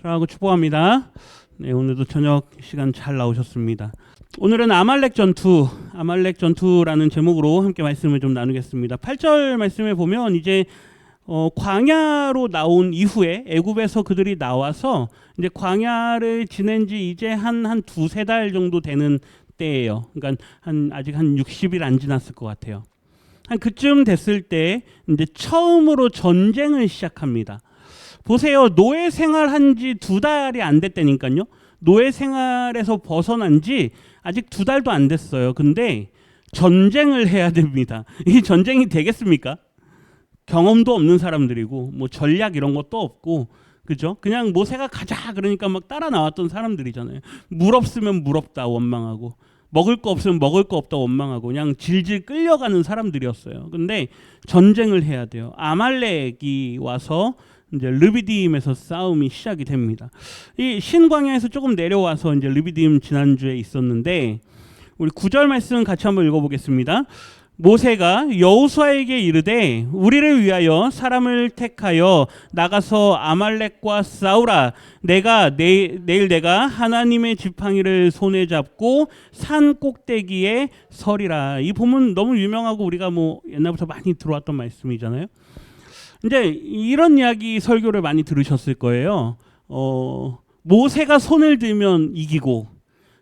사랑하고 축복합니다. 네, 오늘도 저녁 시간 잘 나오셨습니다. 오늘은 아말렉 전투, 아말렉 전투라는 제목으로 함께 말씀을 좀 나누겠습니다. 8절 말씀에 보면 이제 어, 광야로 나온 이후에 애굽에서 그들이 나와서 이제 광야를 지낸 지 이제 한 한 두세 달 정도 되는 때예요. 그러니까 한 아직 한 60일 안 지났을 것 같아요. 한 그쯤 됐을 때 이제 처음으로 전쟁을 시작합니다. 보세요. 노예 생활한 지 두 달이 안 됐다니까요. 노예 생활에서 벗어난 지 아직 두 달도 안 됐어요. 근데 전쟁을 해야 됩니다. 이 전쟁이 되겠습니까? 경험도 없는 사람들이고 뭐 전략 이런 것도 없고 그죠? 그냥 모세가 가자 그러니까 막 따라 나왔던 사람들이잖아요. 물 없으면 물 없다 원망하고 먹을 거 없으면 먹을 거 없다 원망하고 그냥 질질 끌려가는 사람들이었어요. 근데 전쟁을 해야 돼요. 아말렉이 와서 이제 르비딤에서 싸움이 시작이 됩니다. 이 신광야에서 조금 내려와서 이제 르비딤 지난주에 있었는데 우리 구절 말씀 같이 한번 읽어보겠습니다. 모세가 여호수아에게 이르되 우리를 위하여 사람을 택하여 나가서 아말렉과 싸우라 내가 내, 내일 내가 하나님의 지팡이를 손에 잡고 산 꼭대기에 서리라 이 본문 너무 유명하고 우리가 뭐 옛날부터 많이 들어왔던 말씀이잖아요. 이제 이런 이야기 설교를 많이 들으셨을 거예요. 어, 모세가 손을 들면 이기고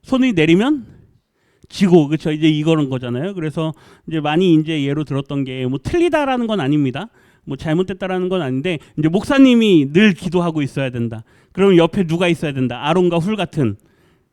손을 내리면 지고 그렇죠 이제 이거는 거잖아요. 그래서 이제 많이 이제 예로 들었던 게 뭐 틀리다라는 건 아닙니다. 뭐 잘못됐다라는 건 아닌데 이제 목사님이 늘 기도하고 있어야 된다. 그러면 옆에 누가 있어야 된다. 아론과 훌 같은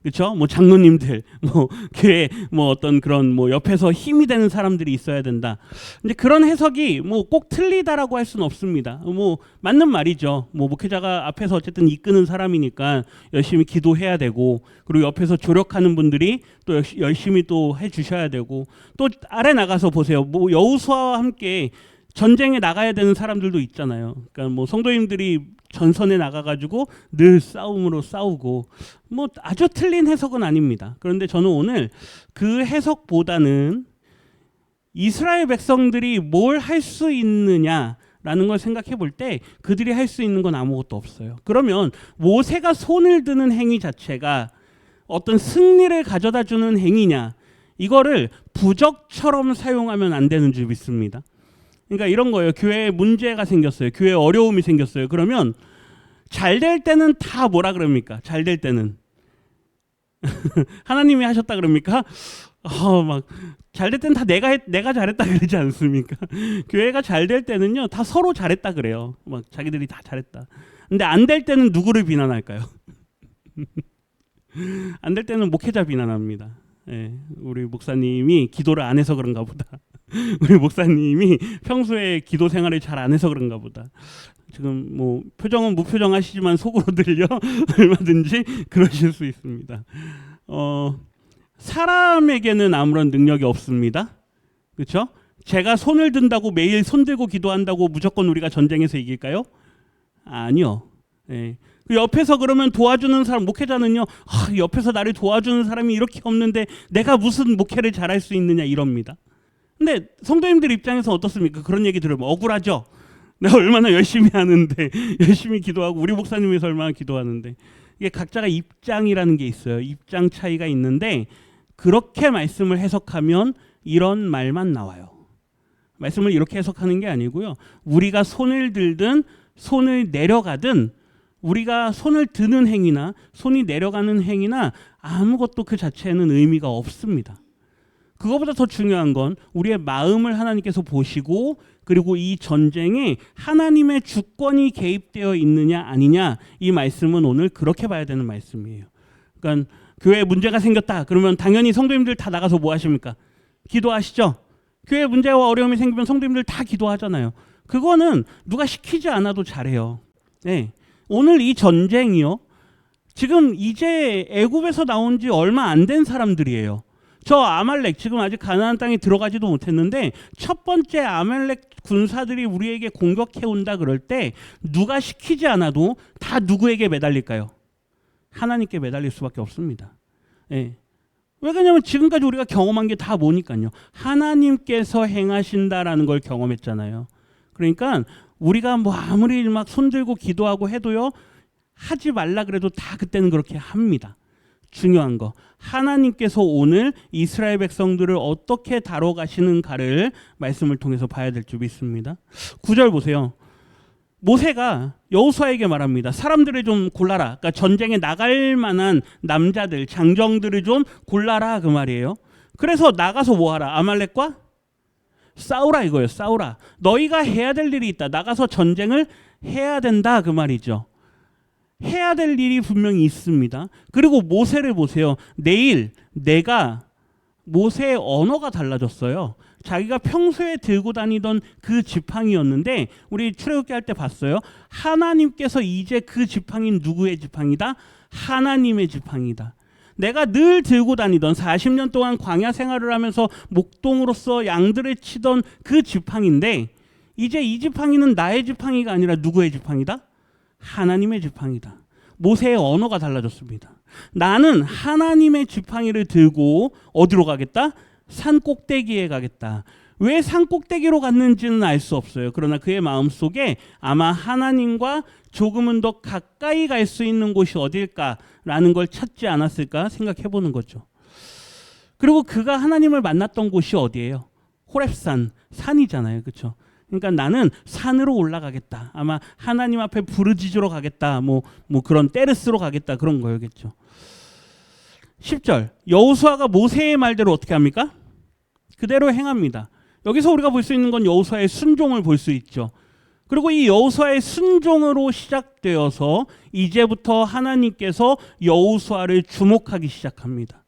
그렇죠? 뭐 장로님들, 뭐 교회 뭐 어떤 그런 뭐 옆에서 힘이 되는 사람들이 있어야 된다. 근데 그런 해석이 뭐 꼭 틀리다라고 할 수는 없습니다. 뭐 맞는 말이죠. 뭐 목회자가 앞에서 어쨌든 이끄는 사람이니까 열심히 기도해야 되고 그리고 옆에서 조력하는 분들이 또 열심히 또 해주셔야 되고 또 아래 나가서 보세요. 뭐 여우수아와 함께 전쟁에 나가야 되는 사람들도 있잖아요. 그러니까 뭐 성도님들이 전선에 나가가지고 늘 싸움으로 싸우고 뭐 아주 틀린 해석은 아닙니다. 그런데 저는 오늘 그 해석보다는 이스라엘 백성들이 뭘 할 수 있느냐 라는 걸 생각해 볼 때 그들이 할 수 있는 건 아무것도 없어요. 그러면 모세가 손을 드는 행위 자체가 어떤 승리를 가져다 주는 행위냐 이거를 부적처럼 사용하면 안 되는 줄 믿습니다. 그러니까 이런 거예요. 교회에 문제가 생겼어요. 교회에 어려움이 생겼어요. 그러면 잘 될 때는 다 뭐라 그럽니까? 잘 될 때는 하나님이 하셨다 그럽니까? 어, 막잘 될 때는 다 내가 했, 내가 잘했다 그러지 않습니까? 교회가 잘 될 때는요 다 서로 잘했다 그래요. 막 자기들이 다 잘했다. 근데 안 될 때는 누구를 비난할까요? 안 될 때는 목회자 비난합니다. 예, 우리 목사님이 기도를 안 해서 그런가 보다. 우리 목사님이 평소에 기도 생활을 잘 안 해서 그런가 보다. 지금 뭐 표정은 무표정 하시지만 속으로 들려 얼마든지 그러실 수 있습니다. 어, 사람에게는 아무런 능력이 없습니다. 그렇죠? 제가 손을 든다고 매일 손 들고 기도한다고 무조건 우리가 전쟁에서 이길까요? 아니요. 예. 그 옆에서 그러면 도와주는 사람 목회자는요. 아, 옆에서 나를 도와주는 사람이 이렇게 없는데 내가 무슨 목회를 잘할 수 있느냐 이럽니다. 근데 성도님들 입장에서 어떻습니까? 그런 얘기 들으면 억울하죠. 내가 얼마나 열심히 하는데 열심히 기도하고 우리 목사님에서 얼마나 기도하는데 이게 각자가 입장이라는 게 있어요. 입장 차이가 있는데 그렇게 말씀을 해석하면 이런 말만 나와요. 말씀을 이렇게 해석하는 게 아니고요. 우리가 손을 들든 손을 내려가든 우리가 손을 드는 행위나 손이 내려가는 행위나 아무것도 그 자체에는 의미가 없습니다. 그거보다 더 중요한 건 우리의 마음을 하나님께서 보시고 그리고 이 전쟁에 하나님의 주권이 개입되어 있느냐 아니냐 이 말씀은 오늘 그렇게 봐야 되는 말씀이에요. 그러니까 교회에 문제가 생겼다 그러면 당연히 성도님들 다 나가서 뭐 하십니까? 기도하시죠. 교회 문제와 어려움이 생기면 성도님들 다 기도하잖아요. 그거는 누가 시키지 않아도 잘해요. 네. 오늘 이 전쟁이요. 지금 이제 애굽에서 나온 지 얼마 안 된 사람들이에요. 저 아말렉 지금 아직 가나안 땅에 들어가지도 못했는데 첫 번째 아말렉 군사들이 우리에게 공격해 온다 그럴 때 누가 시키지 않아도 다 누구에게 매달릴까요? 하나님께 매달릴 수밖에 없습니다. 예. 왜 그러냐면 지금까지 우리가 경험한 게 다 뭐니까요. 하나님께서 행하신다라는 걸 경험했잖아요. 그러니까 우리가 뭐 아무리 막 손들고 기도하고 해도요. 하지 말라 그래도 다 그때는 그렇게 합니다. 중요한 거 하나님께서 오늘 이스라엘 백성들을 어떻게 다뤄가시는가를 말씀을 통해서 봐야 될 줄 믿습니다. 9절 보세요. 모세가 여호수아에게 말합니다. 사람들을 좀 골라라. 그러니까 전쟁에 나갈 만한 남자들, 장정들을 좀 골라라 그 말이에요. 그래서 나가서 뭐 하라? 아말렉과 싸우라 이거예요. 싸우라. 너희가 해야 될 일이 있다. 나가서 전쟁을 해야 된다 그 말이죠. 해야 될 일이 분명히 있습니다. 그리고 모세를 보세요. 내일 내가 모세의 언어가 달라졌어요. 자기가 평소에 들고 다니던 그 지팡이였는데 우리 출애굽기 할 때 봤어요. 하나님께서 이제 그 지팡이는 누구의 지팡이다? 하나님의 지팡이다. 내가 늘 들고 다니던 40년 동안 광야 생활을 하면서 목동으로서 양들을 치던 그 지팡인데 이제 이 지팡이는 나의 지팡이가 아니라 누구의 지팡이다? 하나님의 지팡이다. 모세의 언어가 달라졌습니다. 나는 하나님의 지팡이를 들고 어디로 가겠다? 산 꼭대기에 가겠다. 왜 산 꼭대기로 갔는지는 알 수 없어요. 그러나 그의 마음 속에 아마 하나님과 조금은 더 가까이 갈 수 있는 곳이 어딜까라는 걸 찾지 않았을까 생각해 보는 거죠. 그리고 그가 하나님을 만났던 곳이 어디예요? 호랩산 산이잖아요. 그렇죠? 그러니까 나는 산으로 올라가겠다. 아마 하나님 앞에 부르짖으러 가겠다. 뭐, 뭐 그런 때르스로 가겠다. 그런 거였겠죠. 10절. 여호수아가 모세의 말대로 어떻게 합니까? 그대로 행합니다. 여기서 우리가 볼 수 있는 건 여호수아의 순종을 볼 수 있죠. 그리고 이 여호수아의 순종으로 시작되어서 이제부터 하나님께서 여호수아를 주목하기 시작합니다.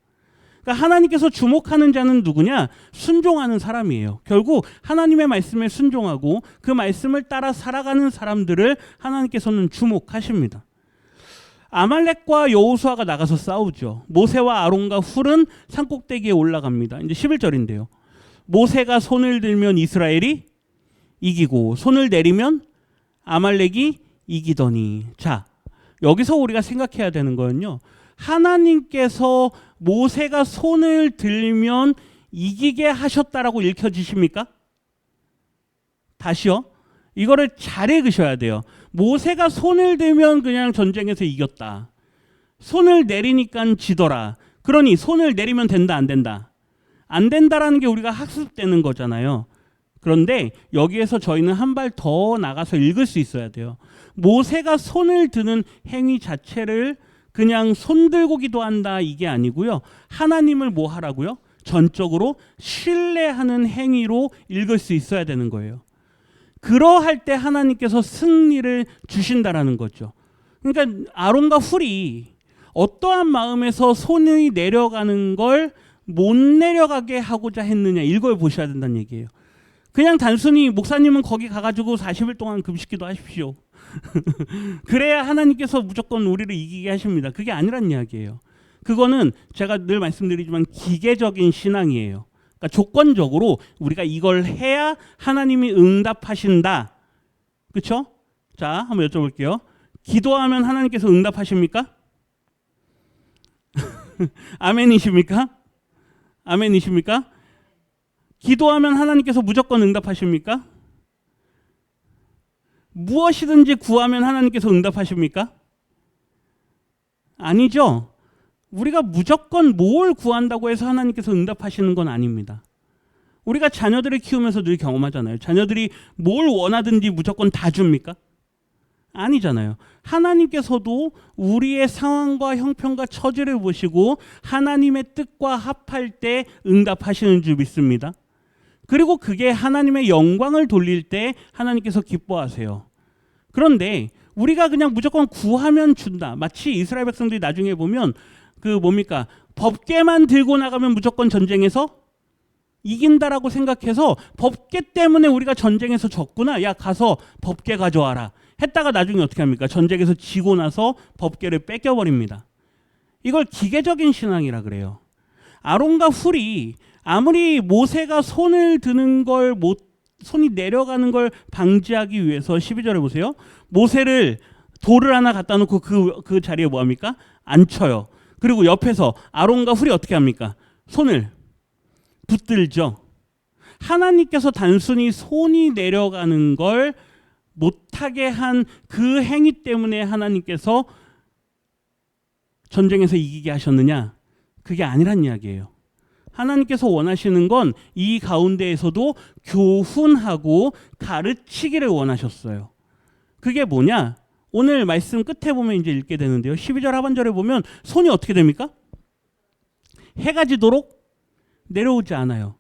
그러니까 하나님께서 주목하는 자는 누구냐? 순종하는 사람이에요. 결국 하나님의 말씀에 순종하고 그 말씀을 따라 살아가는 사람들을 하나님께서는 주목하십니다. 아말렉과 여호수아가 나가서 싸우죠. 모세와 아론과 훌은 산꼭대기에 올라갑니다. 이제 11절인데요. 모세가 손을 들면 이스라엘이 이기고 손을 내리면 아말렉이 이기더니 자 여기서 우리가 생각해야 되는 거는요. 하나님께서 모세가 손을 들면 이기게 하셨다라고 읽혀지십니까? 다시요. 이거를 잘 읽으셔야 돼요. 모세가 손을 들면 그냥 전쟁에서 이겼다. 손을 내리니까 지더라. 그러니 손을 내리면 된다 안 된다. 안 된다라는 게 우리가 학습되는 거잖아요. 그런데 여기에서 저희는 한 발 더 나가서 읽을 수 있어야 돼요. 모세가 손을 드는 행위 자체를 그냥 손 들고 기도한다 이게 아니고요. 하나님을 뭐 하라고요? 전적으로 신뢰하는 행위로 읽을 수 있어야 되는 거예요. 그러할 때 하나님께서 승리를 주신다라는 거죠. 그러니까 아론과 훌이 어떠한 마음에서 손이 내려가는 걸 못 내려가게 하고자 했느냐 이걸 보셔야 된다는 얘기예요. 그냥 단순히 목사님은 거기 가가지고 40일 동안 금식기도 하십시오. 그래야 하나님께서 무조건 우리를 이기게 하십니다. 그게 아니란 이야기예요. 그거는 제가 늘 말씀드리지만 기계적인 신앙이에요. 그러니까 조건적으로 우리가 이걸 해야 하나님이 응답하신다. 그렇죠? 자, 한번 여쭤볼게요. 기도하면 하나님께서 응답하십니까? 아멘이십니까? 아멘이십니까? 기도하면 하나님께서 무조건 응답하십니까? 무엇이든지 구하면 하나님께서 응답하십니까? 아니죠. 우리가 무조건 뭘 구한다고 해서 하나님께서 응답하시는 건 아닙니다. 우리가 자녀들을 키우면서 늘 경험하잖아요. 자녀들이 뭘 원하든지 무조건 다 줍니까? 아니잖아요. 하나님께서도 우리의 상황과 형편과 처지를 보시고 하나님의 뜻과 합할 때 응답하시는 줄 믿습니다. 그리고 그게 하나님의 영광을 돌릴 때 하나님께서 기뻐하세요. 그런데 우리가 그냥 무조건 구하면 준다. 마치 이스라엘 백성들이 나중에 보면 그 뭡니까? 법계만 들고 나가면 무조건 전쟁에서 이긴다라고 생각해서 법계 때문에 우리가 전쟁에서 졌구나. 야, 가서 법계 가져와라. 했다가 나중에 어떻게 합니까? 전쟁에서 지고 나서 법계를 뺏겨버립니다. 이걸 기계적인 신앙이라 그래요. 아론과 훌이 아무리 모세가 손을 드는 걸 못, 손이 내려가는 걸 방지하기 위해서 12절에 보세요. 모세를 돌을 하나 갖다 놓고 그, 그 자리에 뭐 합니까? 앉혀요. 그리고 옆에서 아론과 훌이 어떻게 합니까? 손을 붙들죠. 하나님께서 단순히 손이 내려가는 걸못 못하게 한 그 행위 때문에 하나님께서 전쟁에서 이기게 하셨느냐? 그게 아니란 이야기예요. 하나님께서 원하시는 건 이 가운데에서도 교훈하고 가르치기를 원하셨어요. 그게 뭐냐? 오늘 말씀 끝에 보면 이제 읽게 되는데요. 12절 하반절에 보면 손이 어떻게 됩니까? 해가 지도록 내려오지 않아요.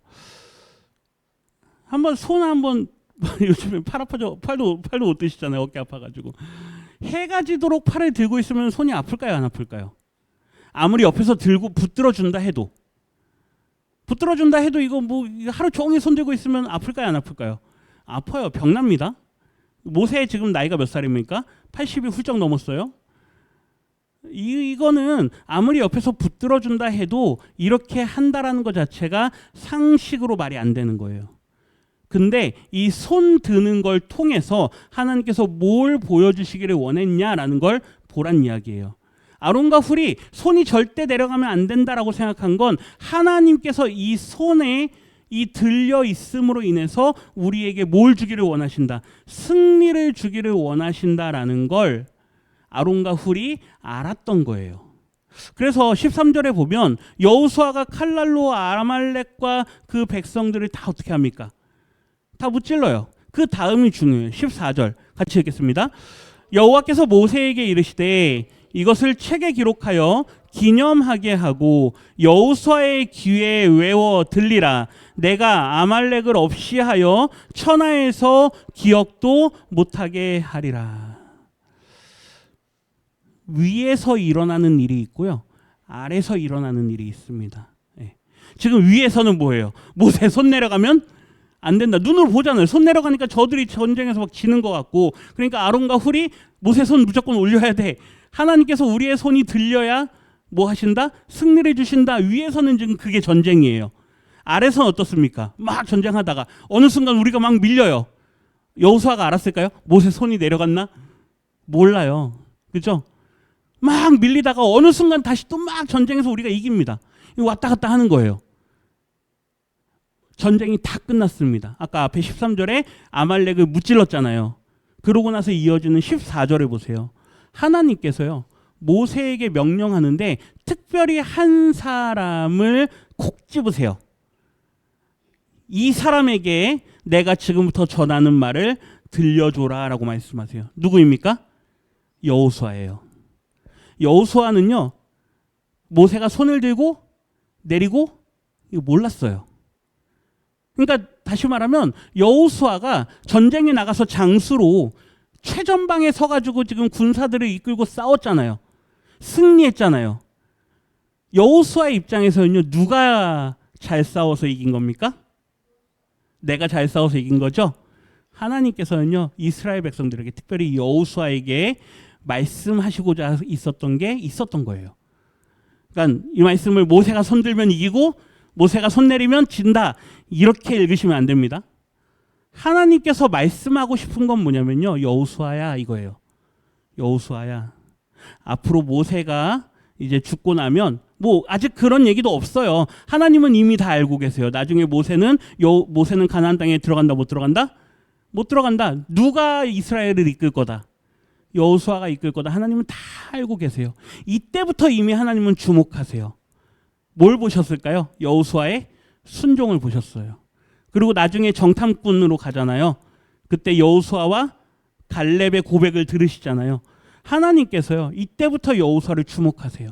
한번 손 한번 요즘에 팔 아파져 팔도 팔도 못 드시잖아요. 어깨 아파가지고 해가 지도록 팔을 들고 있으면 손이 아플까요? 안 아플까요? 아무리 옆에서 들고 붙들어 준다 해도 붙들어 준다 해도 이거 뭐 하루 종일 손 들고 있으면 아플까요? 안 아플까요? 아파요. 병납니다. 모세 지금 나이가 몇 살입니까? 80이 훌쩍 넘었어요. 이, 이거는 아무리 옆에서 붙들어 준다 해도 이렇게 한다라는 것 자체가 상식으로 말이 안 되는 거예요. 근데 이 손 드는 걸 통해서 하나님께서 뭘 보여주시기를 원했냐라는 걸 보란 이야기예요. 아론과 훌이 손이 절대 내려가면 안 된다라고 생각한 건 하나님께서 이 손에 이 들려 있음으로 인해서 우리에게 뭘 주기를 원하신다. 승리를 주기를 원하신다라는 걸 아론과 훌이 알았던 거예요. 그래서 13절에 보면 여호수아가 칼날로 아말렉과 그 백성들을 다 어떻게 합니까? 다 무찔러요. 그 다음이 중요해요. 14절 같이 읽겠습니다. 여호와께서 모세에게 이르시되 이것을 책에 기록하여 기념하게 하고 여호수아의 귀에 외워 들리라. 내가 아말렉을 없이 하여 천하에서 기억도 못하게 하리라. 위에서 일어나는 일이 있고요. 아래서 일어나는 일이 있습니다. 예. 지금 위에서는 뭐예요? 모세 손 내려가면 안 된다. 눈으로 보잖아요. 손 내려가니까 저들이 전쟁에서 막 지는 것 같고. 그러니까 아론과 훌이 모세 손 무조건 올려야 돼 하나님께서 우리의 손이 들려야 뭐 하신다? 승리를 주신다. 위에서는 지금 그게 전쟁이에요. 아래서는 어떻습니까? 막 전쟁하다가 어느 순간 우리가 막 밀려요. 여호수아가 알았을까요? 모세 손이 내려갔나? 몰라요. 그죠? 막 밀리다가 어느 순간 다시 또 막 전쟁에서 우리가 이깁니다. 왔다 갔다 하는 거예요. 전쟁이 다 끝났습니다. 아까 앞에 13절에 아말렉을 무찔렀잖아요. 그러고 나서 이어지는 14절에 보세요. 하나님께서요. 모세에게 명령하는데 특별히 한 사람을 콕 집으세요. 이 사람에게 내가 지금부터 전하는 말을 들려줘라라고 말씀하세요. 누구입니까? 여호수아예요. 여호수아는요. 모세가 손을 들고 내리고 이거 몰랐어요. 그러니까 다시 말하면 여호수아가 전쟁에 나가서 장수로 최전방에 서가지고 지금 군사들을 이끌고 싸웠잖아요. 승리했잖아요. 여호수아의 입장에서는요 누가 잘 싸워서 이긴 겁니까? 내가 잘 싸워서 이긴 거죠. 하나님께서는요 이스라엘 백성들에게 특별히 여호수아에게 말씀하시고자 있었던 게 있었던 거예요. 그러니까 이 말씀을 모세가 손 들면 이기고 모세가 손 내리면 진다 이렇게 읽으시면 안 됩니다. 하나님께서 말씀하고 싶은 건 뭐냐면요 여호수아야 이거예요. 여호수아야 앞으로 모세가 이제 죽고 나면 뭐 아직 그런 얘기도 없어요. 하나님은 이미 다 알고 계세요. 나중에 모세는 요 모세는 가나안 땅에 들어간다 못 들어간다? 못 들어간다. 누가 이스라엘을 이끌 거다? 여호수아가 이끌 거다. 하나님은 다 알고 계세요. 이때부터 이미 하나님은 주목하세요. 뭘 보셨을까요? 여호수아의 순종을 보셨어요. 그리고 나중에 정탐꾼으로 가잖아요. 그때 여호수아와 갈렙의 고백을 들으시잖아요. 하나님께서요. 이때부터 여호수아를 주목하세요.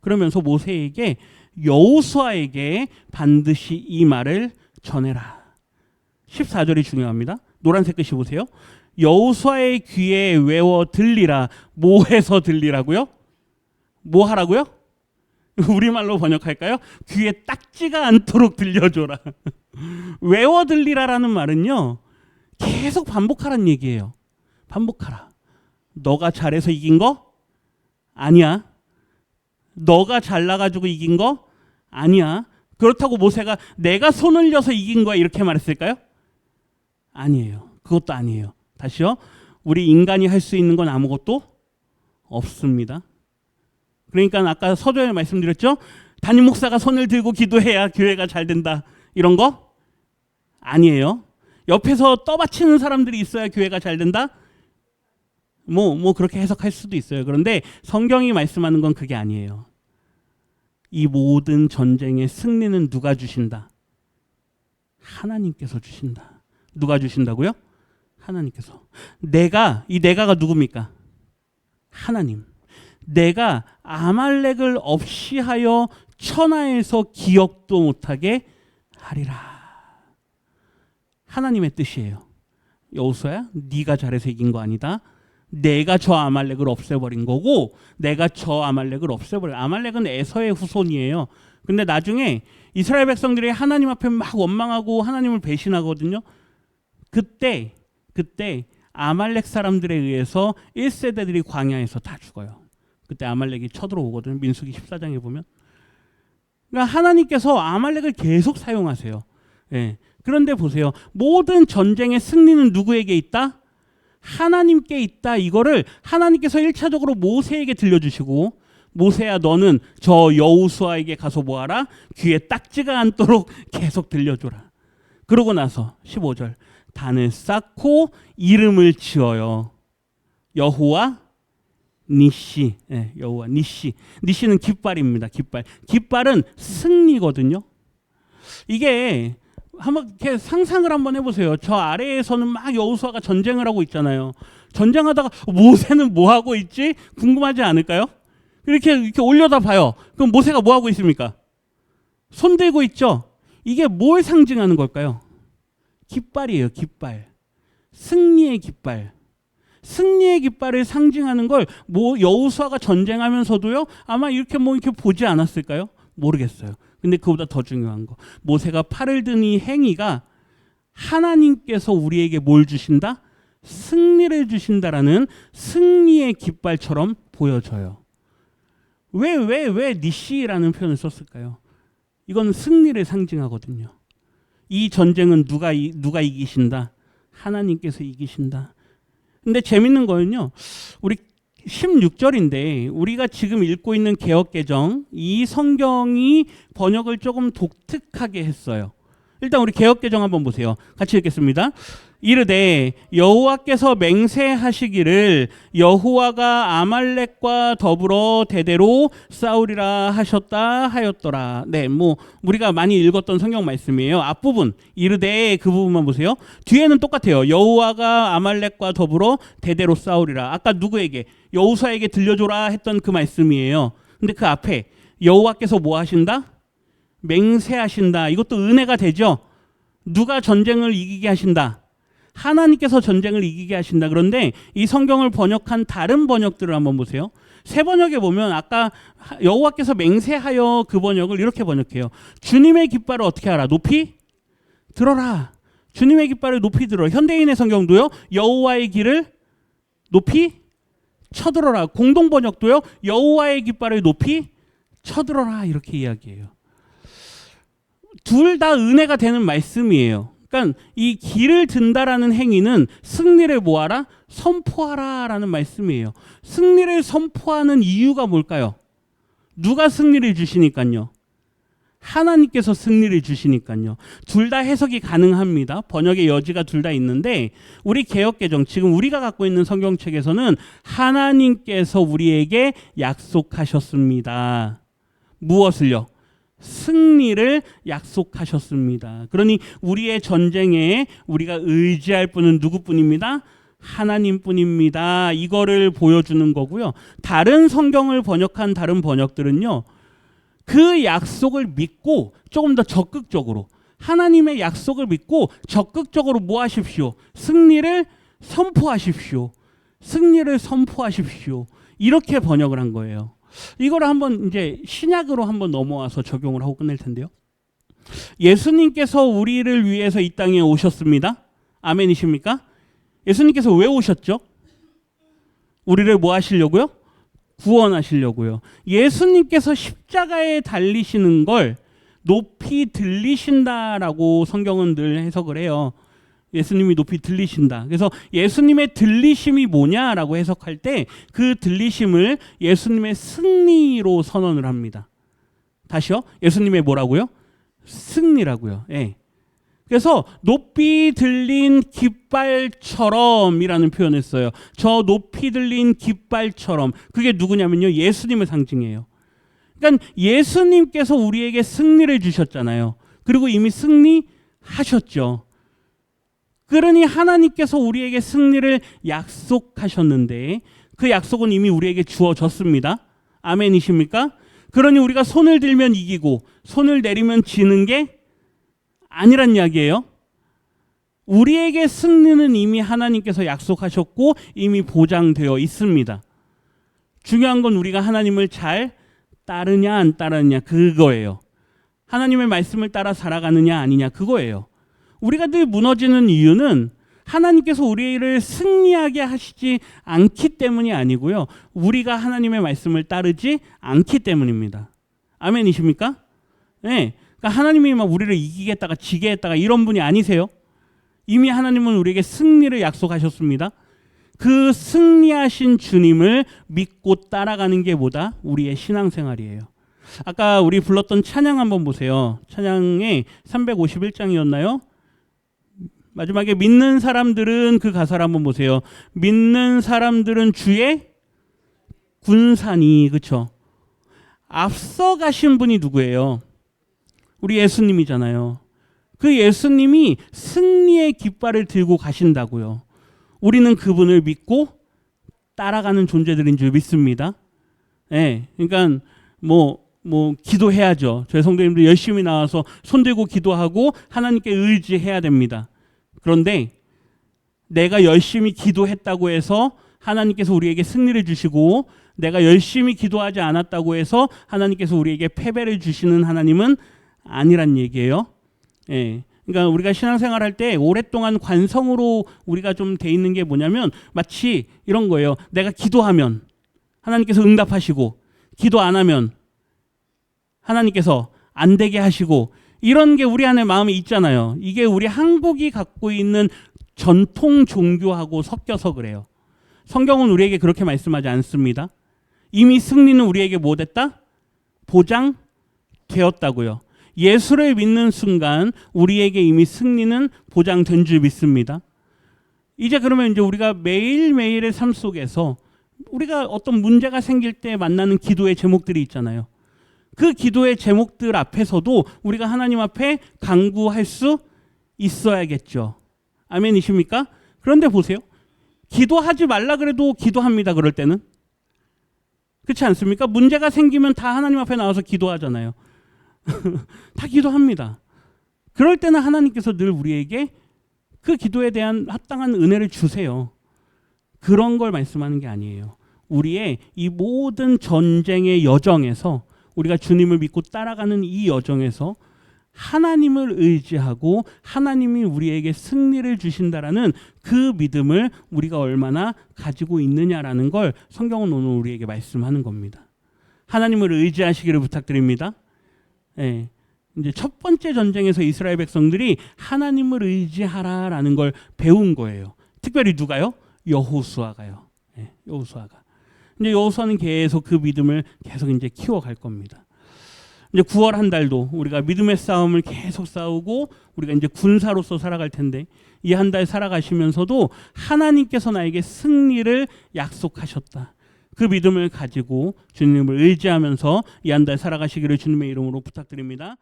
그러면서 모세에게 여호수아에게 반드시 이 말을 전해라. 14절이 중요합니다. 노란색 글씨 보세요. 여호수아의 귀에 외워 들리라. 뭐 해서 들리라고요? 뭐 하라고요? 우리말로 번역할까요? 귀에 딱지가 않도록 들려줘라. 외워 들리라라는 말은요. 계속 반복하라는 얘기예요. 반복하라. 너가 잘해서 이긴 거? 아니야. 너가 잘나가지고 이긴 거? 아니야. 그렇다고 모세가 내가 손 올려서 이긴 거야 이렇게 말했을까요? 아니에요. 그것도 아니에요. 다시요. 우리 인간이 할 수 있는 건 아무것도 없습니다. 그러니까 아까 서두에 말씀드렸죠. 담임 목사가 손을 들고 기도해야 교회가 잘 된다. 이런 거 아니에요. 옆에서 떠받치는 사람들이 있어야 교회가 잘 된다. 뭐, 뭐 그렇게 해석할 수도 있어요. 그런데 성경이 말씀하는 건 그게 아니에요. 이 모든 전쟁의 승리는 누가 주신다? 하나님께서 주신다. 누가 주신다고요? 하나님께서. 내가, 이 내가가 누굽니까? 하나님. 내가 아말렉을 없이 하여 천하에서 기억도 못하게 하리라. 하나님의 뜻이에요. 여호수아야, 네가 잘해서 이긴 거 아니다. 내가 저 아말렉을 없애버린 거고, 내가 저 아말렉을 없애버려. 아말렉은 에서의 후손이에요. 근데 나중에 이스라엘 백성들이 하나님 앞에 막 원망하고 하나님을 배신하거든요. 그때, 그때 아말렉 사람들에 의해서 1세대들이 광야에서 다 죽어요. 그때 아말렉이 쳐들어오거든요. 민수기 14장에 보면. 그러니까 하나님께서 아말렉을 계속 사용하세요. 예. 그런데 보세요. 모든 전쟁의 승리는 누구에게 있다? 하나님께 있다. 이거를 하나님께서 1차적으로 모세에게 들려주시고 모세야 너는 저 여우수아에게 가서 뭐하라? 귀에 딱지가 않도록 계속 들려줘라. 그러고 나서 15절 단을 쌓고 이름을 지어요. 여호와 니시, 예, 여호와 니시. 니시는 깃발입니다. 깃발. 깃발은 승리거든요. 이게 한번 이렇게 상상을 한번 해보세요. 저 아래에서는 막 여호수아가 전쟁을 하고 있잖아요. 전쟁하다가 모세는 뭐 하고 있지? 궁금하지 않을까요? 이렇게 이렇게 올려다 봐요. 그럼 모세가 뭐 하고 있습니까? 손 들고 있죠. 이게 뭘 상징하는 걸까요? 깃발이에요. 깃발. 승리의 깃발. 승리의 깃발을 상징하는 걸 뭐 여우수아가 전쟁하면서도요 아마 이렇게 뭐 이렇게 보지 않았을까요? 모르겠어요. 근데 그보다 더 중요한 거 모세가 팔을 든 이 행위가 하나님께서 우리에게 뭘 주신다? 승리를 주신다라는 승리의 깃발처럼 보여져요. 왜 왜 왜 니시라는 표현을 썼을까요? 이건 승리를 상징하거든요. 이 전쟁은 누가 이, 누가 이기신다? 하나님께서 이기신다. 근데 재밌는 거는요. 우리 16절인데 우리가 지금 읽고 있는 개혁 개정 이 성경이 번역을 조금 독특하게 했어요. 일단 우리 개혁 개정 한번 보세요. 같이 읽겠습니다. 이르되 여호와께서 맹세하시기를 여호와가 아말렉과 더불어 대대로 싸우리라 하셨다 하였더라. 네, 뭐 우리가 많이 읽었던 성경 말씀이에요. 앞부분 이르되 그 부분만 보세요. 뒤에는 똑같아요. 여호와가 아말렉과 더불어 대대로 싸우리라. 아까 누구에게 여호사에게 들려줘라 했던 그 말씀이에요. 근데 그 앞에 여호와께서 뭐 하신다? 맹세하신다. 이것도 은혜가 되죠. 누가 전쟁을 이기게 하신다. 하나님께서 전쟁을 이기게 하신다. 그런데 이 성경을 번역한 다른 번역들을 한번 보세요. 새 번역에 보면 아까 여호와께서 맹세하여 그 번역을 이렇게 번역해요. 주님의 깃발을 어떻게 하라? 높이 들어라. 주님의 깃발을 높이 들어. 현대인의 성경도요. 여호와의 길을 높이 쳐들어라. 공동 번역도요. 여호와의 깃발을 높이 쳐들어라. 이렇게 이야기해요. 둘 다 은혜가 되는 말씀이에요. 그러니까 이 길을 든다라는 행위는 승리를 모아라, 선포하라라는 말씀이에요. 승리를 선포하는 이유가 뭘까요? 누가 승리를 주시니까요. 하나님께서 승리를 주시니까요. 둘 다 해석이 가능합니다. 번역의 여지가 둘 다 있는데 우리 개혁개정 지금 우리가 갖고 있는 성경책에서는 하나님께서 우리에게 약속하셨습니다. 무엇을요? 승리를 약속하셨습니다. 그러니 우리의 전쟁에 우리가 의지할 분은 누구뿐입니다? 하나님뿐입니다. 이거를 보여주는 거고요. 다른 성경을 번역한 다른 번역들은요. 그 약속을 믿고 조금 더 적극적으로 하나님의 약속을 믿고 적극적으로 뭐 하십시오? 승리를 선포하십시오. 승리를 선포하십시오. 이렇게 번역을 한 거예요. 이걸 한번 이제 신약으로 한번 넘어와서 적용을 하고 끝낼 텐데요. 예수님께서 우리를 위해서 이 땅에 오셨습니다. 아멘이십니까? 예수님께서 왜 오셨죠? 우리를 뭐 하시려고요? 구원하시려고요. 예수님께서 십자가에 달리시는 걸 높이 들리신다라고 성경은 늘 해석을 해요. 예수님이 높이 들리신다. 그래서 예수님의 들리심이 뭐냐라고 해석할 때 그 들리심을 예수님의 승리로 선언을 합니다. 다시요. 예수님의 뭐라고요? 승리라고요. 예. 그래서 높이 들린 깃발처럼이라는 표현을 써요. 저 높이 들린 깃발처럼 그게 누구냐면요 예수님을 상징해요. 그러니까 예수님께서 우리에게 승리를 주셨잖아요. 그리고 이미 승리하셨죠. 그러니 하나님께서 우리에게 승리를 약속하셨는데 그 약속은 이미 우리에게 주어졌습니다. 아멘이십니까? 그러니 우리가 손을 들면 이기고 손을 내리면 지는 게 아니란 이야기예요. 우리에게 승리는 이미 하나님께서 약속하셨고 이미 보장되어 있습니다. 중요한 건 우리가 하나님을 잘 따르냐 안 따르냐 그거예요. 하나님의 말씀을 따라 살아가느냐 아니냐 그거예요. 우리가 늘 무너지는 이유는 하나님께서 우리를 승리하게 하시지 않기 때문이 아니고요. 우리가 하나님의 말씀을 따르지 않기 때문입니다. 아멘이십니까? 네. 그러니까 하나님이 막 우리를 이기겠다가 지게 했다가 이런 분이 아니세요. 이미 하나님은 우리에게 승리를 약속하셨습니다. 그 승리하신 주님을 믿고 따라가는 게 뭐다? 우리의 신앙생활이에요. 아까 우리 불렀던 찬양 한번 보세요. 찬양의 351장이었나요? 마지막에 믿는 사람들은 그 가사를 한번 보세요. 믿는 사람들은 주의 군산이 그쵸? 앞서 가신 분이 누구예요? 우리 예수님이잖아요. 그 예수님이 승리의 깃발을 들고 가신다고요. 우리는 그분을 믿고 따라가는 존재들인 줄 믿습니다. 예. 네, 그러니까 뭐, 뭐, 기도해야죠. 성도님들 열심히 나와서 손 들고 기도하고 하나님께 의지해야 됩니다. 그런데 내가 열심히 기도했다고 해서 하나님께서 우리에게 승리를 주시고 내가 열심히 기도하지 않았다고 해서 하나님께서 우리에게 패배를 주시는 하나님은 아니란 얘기예요. 예. 그러니까 우리가 신앙생활 할때 오랫동안 관성으로 우리가 좀 돼 있는 게 뭐냐면 마치 이런 거예요. 내가 기도하면 하나님께서 응답하시고 기도 안 하면 하나님께서 안 되게 하시고 이런 게 우리 안에 마음에 있잖아요. 이게 우리 한국이 갖고 있는 전통 종교하고 섞여서 그래요. 성경은 우리에게 그렇게 말씀하지 않습니다. 이미 승리는 우리에게 뭐 됐다? 보장 되었다고요. 예수를 믿는 순간 우리에게 이미 승리는 보장된 줄 믿습니다. 이제 그러면 이제 우리가 매일매일의 삶 속에서 우리가 어떤 문제가 생길 때 만나는 기도의 제목들이 있잖아요. 그 기도의 제목들 앞에서도 우리가 하나님 앞에 강구할 수 있어야겠죠. 아멘이십니까? 그런데 보세요. 기도하지 말라 그래도 기도합니다. 그럴 때는. 그렇지 않습니까? 문제가 생기면 다 하나님 앞에 나와서 기도하잖아요. 다 기도합니다. 그럴 때는 하나님께서 늘 우리에게 그 기도에 대한 합당한 은혜를 주세요. 그런 걸 말씀하는 게 아니에요. 우리의 이 모든 전쟁의 여정에서 우리가 주님을 믿고 따라가는 이 여정에서 하나님을 의지하고 하나님이 우리에게 승리를 주신다라는 그 믿음을 우리가 얼마나 가지고 있느냐라는 걸 성경은 오늘 우리에게 말씀하는 겁니다. 하나님을 의지하시기를 부탁드립니다. 예. 이제 첫 번째 전쟁에서 이스라엘 백성들이 하나님을 의지하라라는 걸 배운 거예요. 특별히 누가요? 여호수아가요. 예, 여호수아가. 이제 여호수아는 계속 그 믿음을 계속 이제 키워갈 겁니다. 이제 9월 한 달도 우리가 믿음의 싸움을 계속 싸우고 우리가 이제 군사로서 살아갈 텐데 이 한 달 살아가시면서도 하나님께서 나에게 승리를 약속하셨다. 그 믿음을 가지고 주님을 의지하면서 이 한 달 살아가시기를 주님의 이름으로 부탁드립니다.